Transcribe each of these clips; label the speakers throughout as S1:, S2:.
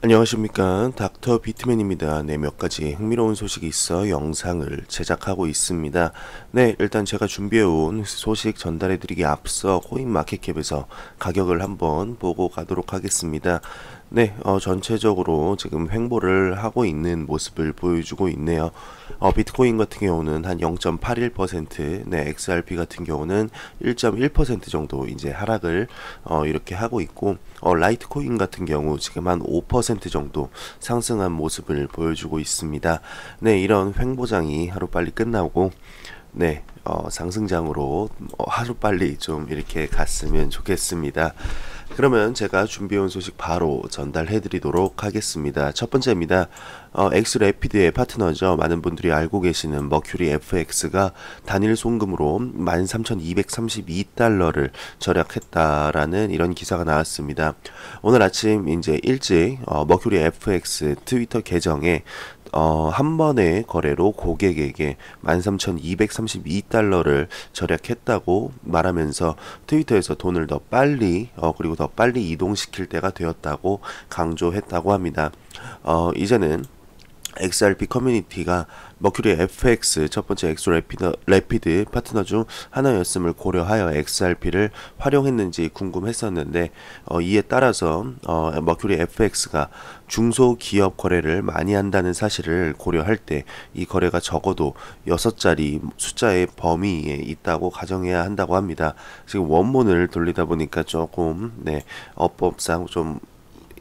S1: 안녕하십니까. 닥터 비트맨입니다. 네몇 가지 흥미로운 소식이 있어 영상을 제작하고 있습니다. 네 일단 제가 준비해온 소식 전달해 드리기 앞서 코인마켓캡에서 가격을 한번 보고 가도록 하겠습니다 네, 어, 전체적으로 지금 횡보를 하고 있는 모습을 보여주고 있네요. 어, 비트코인 같은 경우는 한 0.81%, 네, XRP 같은 경우는 1.1% 정도 이제 하락을 어, 이렇게 하고 있고, 어, 라이트코인 같은 경우 지금 한 5% 정도 상승한 모습을 보여주고 있습니다. 네, 이런 횡보장이 하루빨리 끝나고, 네, 어, 상승장으로 어, 하루빨리 좀 이렇게 갔으면 좋겠습니다. 그러면 제가 준비해온 소식 바로 전달해 드리도록 하겠습니다. 첫 번째입니다. 어, 엑스레피드의 파트너죠. 많은 분들이 알고 계시는 머큐리 FX가 단일 송금으로 13,232달러를 절약했다라는 이런 기사가 나왔습니다. 오늘 아침 이제 일찍 어, 머큐리 FX 트위터 계정에 어, 한 번의 거래로 고객에게 13,232달러를 절약했다고 말하면서 트위터에서 돈을 더 빨리 어, 그리고 더 빨리 이동시킬 때가 되었다고 강조했다고 합니다. 어, 이제는 XRP 커뮤니티가 머큐리 FX 첫 번째 엑소 레피드, 레피드 파트너 중 하나였음을 고려하여 XRP를 활용했는지 궁금했었는데 어, 이에 따라서 어, 머큐리 FX가 중소기업 거래를 많이 한다는 사실을 고려할 때 이 거래가 적어도 6자리 숫자의 범위에 있다고 가정해야 한다고 합니다. 지금 원문을 돌리다 보니까 조금 네, 어법상 좀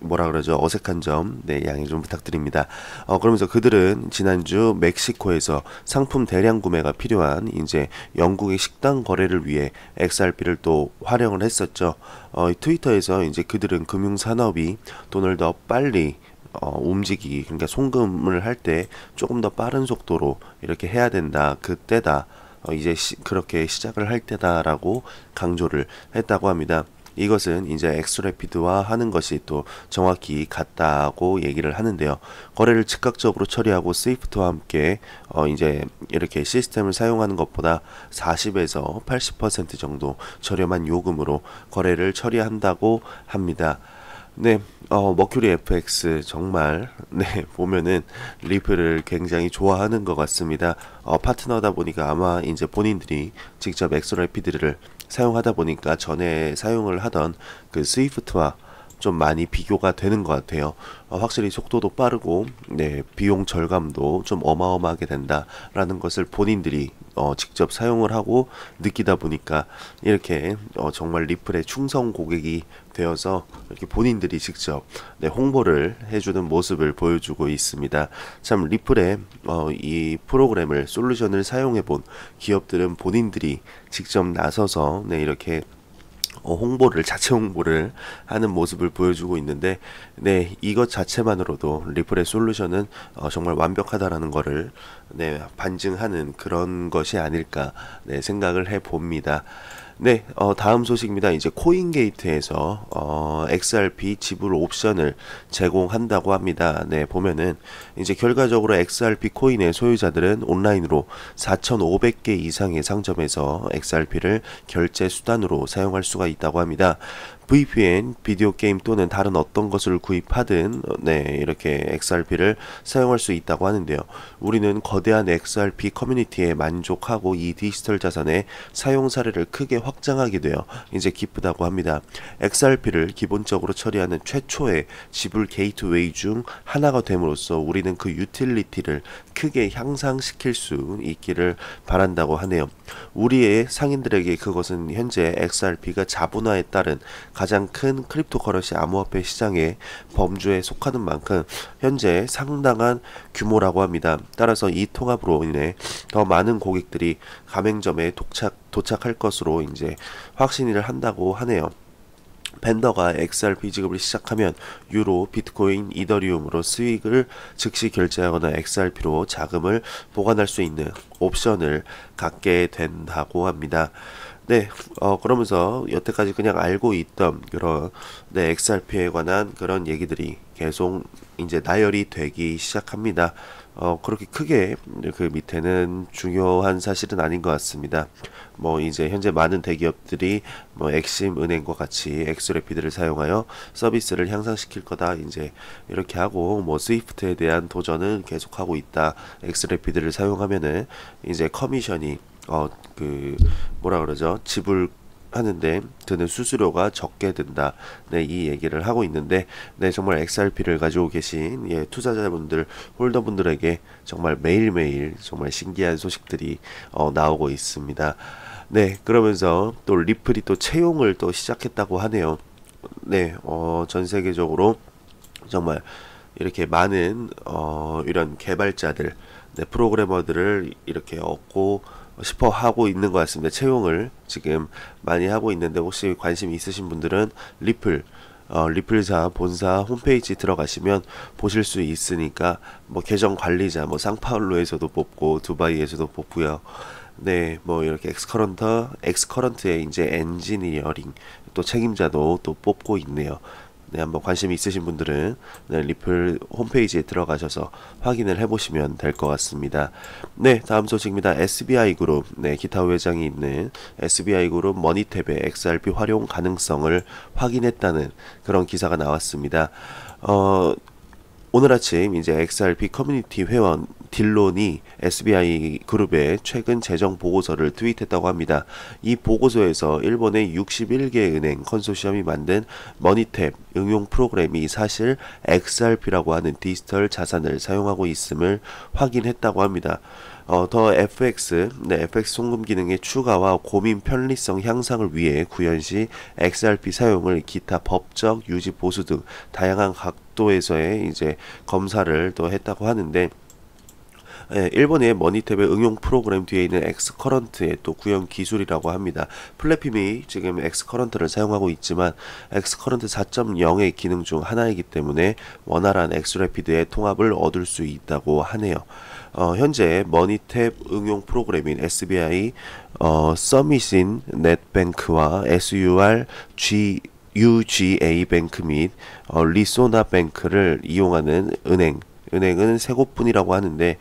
S1: 뭐라 그러죠? 어색한 점. 네 양해 좀 부탁드립니다. 어 그러면서 그들은 지난주 멕시코에서 상품 대량 구매가 필요한 이제 영국의 식당 거래를 위해 XRP를 또 활용을 했었죠. 어 트위터에서 이제 그들은 금융 산업이 돈을 더 빨리 어, 움직이기 그러니까 송금을 할 때 조금 더 빠른 속도로 이렇게 해야 된다. 그때다. 어, 이제 시, 그렇게 시작을 할 때다라고 강조를 했다고 합니다. 이것은 이제 엑스레피드와 하는 것이 또 정확히 같다고 얘기를 하는데요. 거래를 즉각적으로 처리하고 스위프트와 함께 어 이제 이렇게 시스템을 사용하는 것보다 40에서 80% 정도 저렴한 요금으로 거래를 처리한다고 합니다. 네, 어, 머큐리 FX 정말 네 보면은 리플을 굉장히 좋아하는 것 같습니다. 어, 파트너다 보니까 아마 이제 본인들이 직접 엑스레피드를 사용하다 보니까 전에 사용을 하던 그 스위프트와 좀 많이 비교가 되는 것 같아요. 어, 확실히 속도도 빠르고 네, 비용 절감도 좀 어마어마하게 된다라는 것을 본인들이 어, 직접 사용을 하고 느끼다 보니까 이렇게 어, 정말 리플의 충성 고객이 되어서 이렇게 본인들이 직접 네, 홍보를 해주는 모습을 보여주고 있습니다. 참 리플의 어, 이 프로그램을 솔루션을 사용해 본 기업들은 본인들이 직접 나서서 네, 이렇게 어, 홍보를 자체 홍보를 하는 모습을 보여주고 있는데 네 이것 자체만으로도 리플의 솔루션은 어, 정말 완벽하다라는 것을 네 반증하는 그런 것이 아닐까 네 생각을 해 봅니다. 네, 어, 다음 소식입니다. 이제 코인게이트에서 어, XRP 지불 옵션을 제공한다고 합니다. 네, 보면은 이제 결과적으로 XRP 코인의 소유자들은 온라인으로 4,500개 이상의 상점에서 XRP를 결제 수단으로 사용할 수가 있다고 합니다. VPN, 비디오 게임 또는 다른 어떤 것을 구입하든 네, 이렇게 XRP를 사용할 수 있다고 하는데요. 우리는 거대한 XRP 커뮤니티에 만족하고 이 디지털 자산의 사용 사례를 크게 확장하게 되어 이제 기쁘다고 합니다. XRP를 기본적으로 처리하는 최초의 지불 게이트웨이 중 하나가 됨으로써 우리는 그 유틸리티를 크게 향상시킬 수 있기를 바란다고 하네요. 우리의 상인들에게 그것은 현재 XRP가 자본화에 따른 가장 큰 크립토커런시 암호화폐 시장의 범주에 속하는 만큼 현재 상당한 규모라고 합니다. 따라서 이 통합으로 인해 더 많은 고객들이 가맹점에 도착 도착할 것으로 이제 확신을 한다고 하네요. 벤더가 XRP 지급을 시작하면 유로, 비트코인, 이더리움으로 수익을 즉시 결제하거나 XRP로 자금을 보관할 수 있는 옵션을 갖게 된다고 합니다. 네, 어, 그러면서 여태까지 그냥 알고 있던 그런 네, XRP에 관한 그런 얘기들이 계속 이제 나열이 되기 시작합니다. 어, 그렇게 크게 그 밑에는 중요한 사실은 아닌 것 같습니다. 뭐 이제 현재 많은 대기업들이 뭐 엑심 은행과 같이 엑스레피드를 사용하여 서비스를 향상시킬 거다 이제 이렇게 하고 뭐 스위프트에 대한 도전은 계속하고 있다. 엑스레피드를 사용하면은 이제 커미션이 어 그 뭐라 그러죠? 지불 하는데 드는 수수료가 적게 든다. 네, 이 얘기를 하고 있는데, 네, 정말 XRP를 가지고 계신 예, 투자자분들, 홀더분들에게 정말 매일매일 정말 신기한 소식들이 어, 나오고 있습니다. 네, 그러면서 또 리플이 또 채용을 또 시작했다고 하네요. 네, 어, 전 세계적으로 정말 이렇게 많은 어, 이런 개발자들, 네, 프로그래머들을 이렇게 얻고 싶어 하고 있는 것 같습니다. 채용을 지금 많이 하고 있는데 혹시 관심 있으신 분들은 리플 어, 리플사 본사 홈페이지 들어가시면 보실 수 있으니까 뭐 계정 관리자 뭐 상파울로에서도 뽑고 두바이에서도 뽑고요. 네, 뭐 이렇게 엑스커런터 엑스커런트의 이제 엔지니어링 또 책임자도 또 뽑고 있네요. 네, 한번 관심 있으신 분들은 네, 리플 홈페이지에 들어가셔서 확인을 해보시면 될 것 같습니다. 네, 다음 소식입니다. SBI 그룹, 네, 기타 회장이 있는 SBI 그룹 머니탭의 XRP 활용 가능성을 확인했다는 그런 기사가 나왔습니다. 어, 오늘 아침 이제 XRP 커뮤니티 회원 딜론이 SBI 그룹의 최근 재정 보고서를 트윗했다고 합니다. 이 보고서에서 일본의 61개 은행 컨소시엄이 만든 머니탭 응용 프로그램이 사실 XRP라고 하는 디지털 자산을 사용하고 있음을 확인했다고 합니다. 어, 더 FX, 네, FX 송금 기능의 추가와 고민 편리성 향상을 위해 구현 시 XRP 사용을 기타 법적 유지 보수 등 다양한 각도에서의 이제 검사를 또 했다고 하는데 예, 일본의 머니탭의 응용 프로그램 뒤에 있는 엑스커런트의 또 구현 기술이라고 합니다. 플래핌이 지금 엑스커런트를 사용하고 있지만 엑스커런트 4.0의 기능 중 하나이기 때문에 원활한 엑스래피드의 통합을 얻을 수 있다고 하네요. 어, 현재 머니탭 응용 프로그램인 SBI 어, 서밋인 넷뱅크와 SUR G UGA 뱅크 및 어, 리소나 뱅크를 이용하는 은행 은행은 세 곳뿐이라고 하는데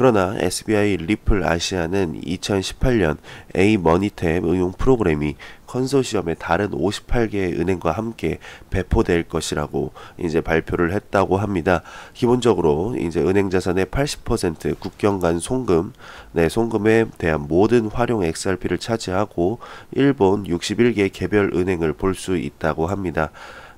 S1: 그러나 SBI 리플 아시아는 2018년 A 머니탭 응용 프로그램이 컨소시엄의 다른 58개의 은행과 함께 배포될 것이라고 이제 발표를 했다고 합니다. 기본적으로 이제 은행 자산의 80% 국경 간 송금, 네, 송금에 대한 모든 활용 XRP를 차지하고 일본 61개 개별 은행을 볼 수 있다고 합니다.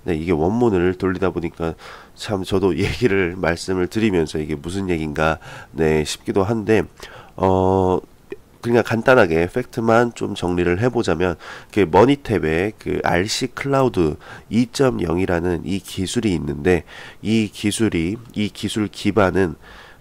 S1: 네, 이게 원문을 돌리다 보니까 참 저도 얘기를 말씀을 드리면서 이게 무슨 얘기인가 네 싶기도 한데 어 그냥 간단하게 팩트만 좀 정리를 해보자면 그 머니탭에 그 RC 클라우드 2.0이라는 이 기술이 있는데 이 기술이 이 기술 기반은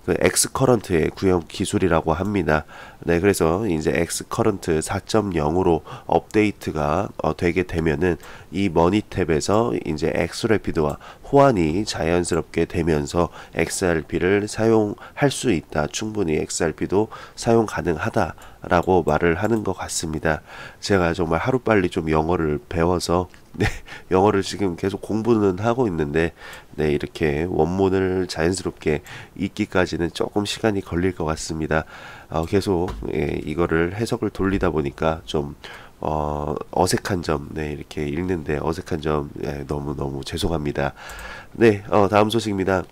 S1: 그 엑스커런트의 구형 기술이라고 합니다. 네, 그래서 이제 엑스커런트 4.0으로 업데이트가 어, 되게 되면은 이 머니 탭에서 이제 엑스래피드와 호환이 자연스럽게 되면서 XRP를 사용할 수 있다. 충분히 XRP도 사용 가능하다라고 말을 하는 것 같습니다. 제가 정말 하루빨리 좀 영어를 배워서 네, 영어를 지금 계속 공부는 하고 있는데 네, 이렇게 원문을 자연스럽게 읽기까지는 조금 시간이 걸릴 것 같습니다. 어, 계속 예, 이거를 해석을 돌리다 보니까 좀 어, 어색한 점, 네, 이렇게 읽는데 어색한 점, 네, 너무너무 죄송합니다. 네, 어, 다음 소식입니다.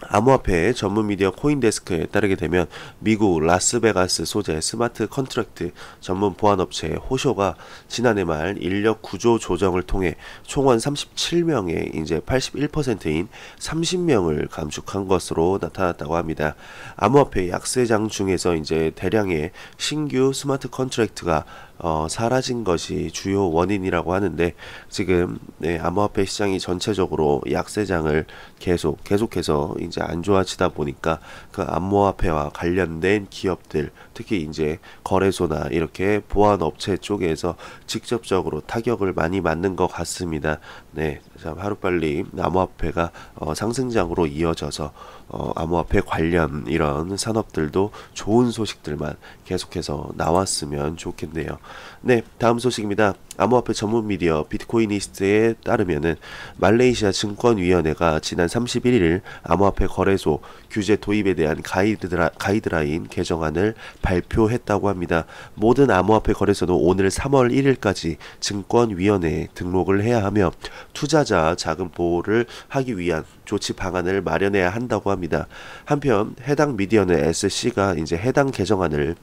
S1: 암호화폐 전문 미디어 코인데스크에 따르게 되면 미국 라스베가스 소재 스마트 컨트랙트 전문 보안업체 호쇼가 지난해 말 인력 구조 조정을 통해 총원 37명의 이제 81%인 30명을 감축한 것으로 나타났다고 합니다. 암호화폐 약세장 중에서 이제 대량의 신규 스마트 컨트랙트가 어, 사라진 것이 주요 원인이라고 하는데 지금 네, 암호화폐 시장이 전체적으로 약세장을 계속 계속해서 이제 안 좋아지다 보니까 그 암호화폐와 관련된 기업들 특히 이제 거래소나 이렇게 보안 업체 쪽에서 직접적으로 타격을 많이 맞는 것 같습니다. 네, 참 하루빨리 암호화폐가 어, 상승장으로 이어져서 어, 암호화폐 관련 이런 산업들도 좋은 소식들만 계속해서 나왔으면 좋겠네요. 네, 다음 소식입니다. 암호화폐 전문 미디어 비트코이니스트에 따르면은 말레이시아 증권위원회가 지난 31일 암호화폐 거래소 규제 도입에 대한 가이드라, 가이드라인 개정안을 발표했다고 합니다. 모든 암호화폐 거래소는 오늘 3월 1일까지 증권위원회에 등록을 해야 하며 투자자 자금 보호를 하기 위한 조치 방안을 마련해야 한다고 합니다. 한편 해당 미디어는 SC가 이제 해당 개정안을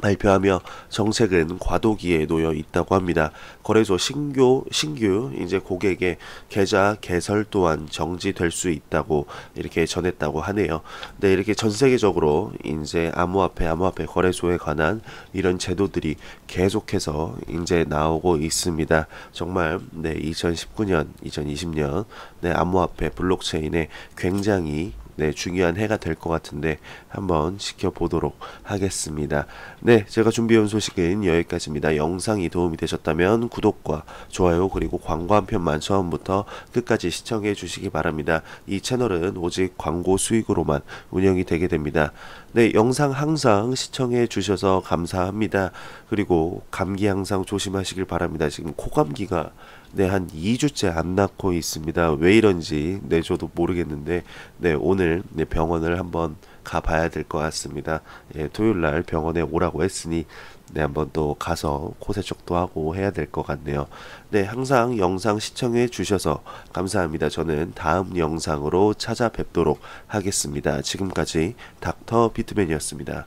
S1: 발표하며 정책은 과도기에 놓여 있다고 합니다. 거래소 신규 신규 이제 고객의 계좌 개설 또한 정지될 수 있다고 이렇게 전했다고 하네요. 네, 이렇게 전 세계적으로 이제 암호화폐 암호화폐 거래소에 관한 이런 제도들이 계속해서 이제 나오고 있습니다. 정말 네, 2019년, 2020년 네, 암호화폐 블록체인에 굉장히 네, 중요한 해가 될 것 같은데 한번 지켜보도록 하겠습니다. 네, 제가 준비해온 소식은 여기까지입니다. 영상이 도움이 되셨다면 구독과 좋아요 그리고 광고 한 편만 처음부터 끝까지 시청해 주시기 바랍니다. 이 채널은 오직 광고 수익으로만 운영이 되게 됩니다. 네, 영상 항상 시청해 주셔서 감사합니다. 그리고 감기 항상 조심하시길 바랍니다. 지금 코감기가 네, 한 2주째 안 낫고 있습니다. 왜 이런지, 네, 저도 모르겠는데, 네, 오늘 네, 병원을 한번 가봐야 될 것 같습니다. 예, 토요일 날 병원에 오라고 했으니, 네, 한번 또 가서 코세척도 하고 해야 될 것 같네요. 네, 항상 영상 시청해 주셔서 감사합니다. 저는 다음 영상으로 찾아뵙도록 하겠습니다. 지금까지 닥터 비트맨이었습니다.